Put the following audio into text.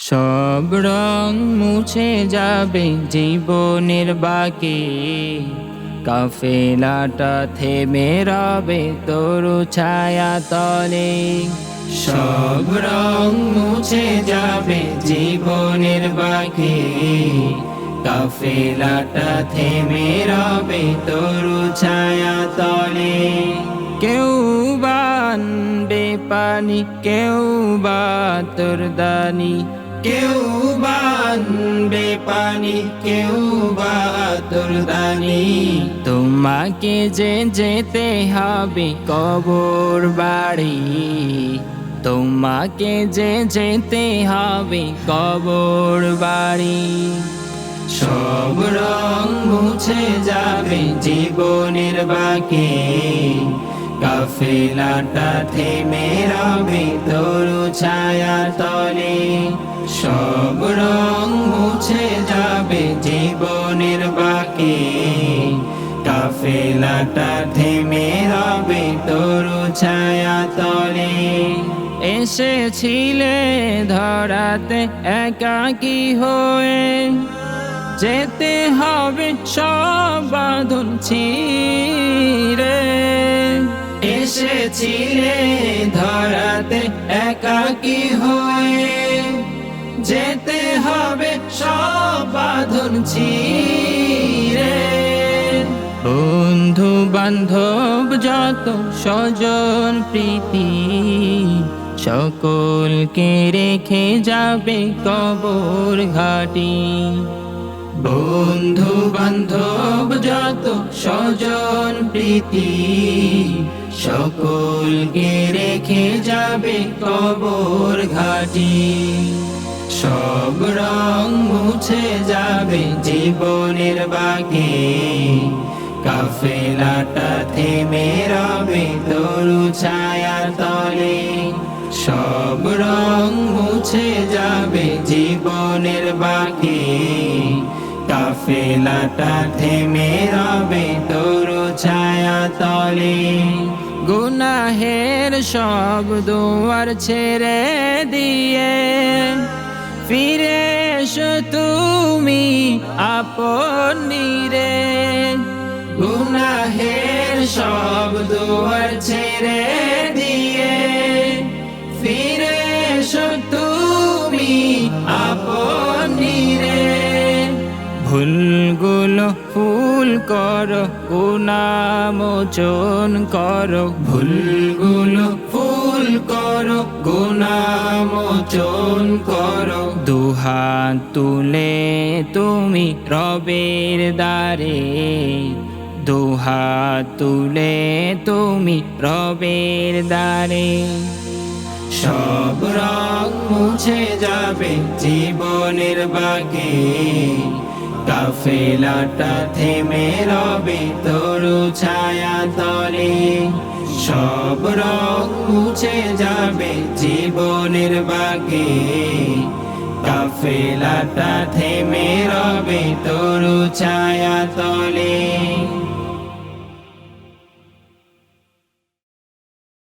সব রং মুছে যাবে জীবনের বাকি। কাফেলাটা থেমে রবে তরু ছায়া তলে। সব রং মুছে যাবে জীবনের বাকি। কাফেলাটা থেমে রবে তরু ছায়া তলে। কেউ বানবে পানি, কেউ বা তোরদানি কেউ বানবে পানি, কেউ বা তোরদানি তোমাকে যে যেতে হবে কবর বাড়ি। তোমাকে যে যেতে হবে কবর বাড়ি। সব রং মুছে যাবে জীবনের বাকি। কাফেলাটা থেমে রবে, তরু ছায়া তলে। সব রং মুছে যাবে জীবনের বাকি। কাফেলাটা থেমে রবে ছায়া তলে। এসেছিলে ধরাতে একাকি হয়ে। যেতে হবে সব বাঁধন ছিঁড়ে। এসেছিলে ধরাতে একাকি হয়ে যেতে হবে সব বাঁধন ছিঁড়ে। বন্ধু বান্ধব যত স্বজন প্রীতি, সকলকে রেখে যাবে কবর ঘাটি। বন্ধু বান্ধব যত স্বজন প্রীতি সকলকে রেখে যাবে কবর ঘাটি। সব রং মুছে যাবে জীবনের বাকি। কাফেলাটা থেমে রবে তরু ছায়া তলে। সব রং মুছে যাবে জীবনের বাকি। কাফেলাটা থেমে রবে তরু ছায়া তলে। গুনাহের সব দুয়ার ছেড়ে দিয়ে। ফিরে এসো তুমি আপন নিরে। গুনাহের সব দুয়ার ছেড়ে দিয়ে। ফিরে এসো তুমি আপন নিরে। ভুলগুলো করো গুণামোচন করো। ভুলগুলো ফুল করো গুণামোচন করো। দুহাত তুলে তুমি রবের দ্বারে। দুহাত তুলে তুমি রবের দ্বারে। সব রং মুছে যাবে জীবনের বাকি কাফেলাটা থেমে রবে তরু ছায়া তলে। সব রং মুছে যাবে জীবনের বাকি কাফেলাটা থেমে রবে তরু ছায়া তলে।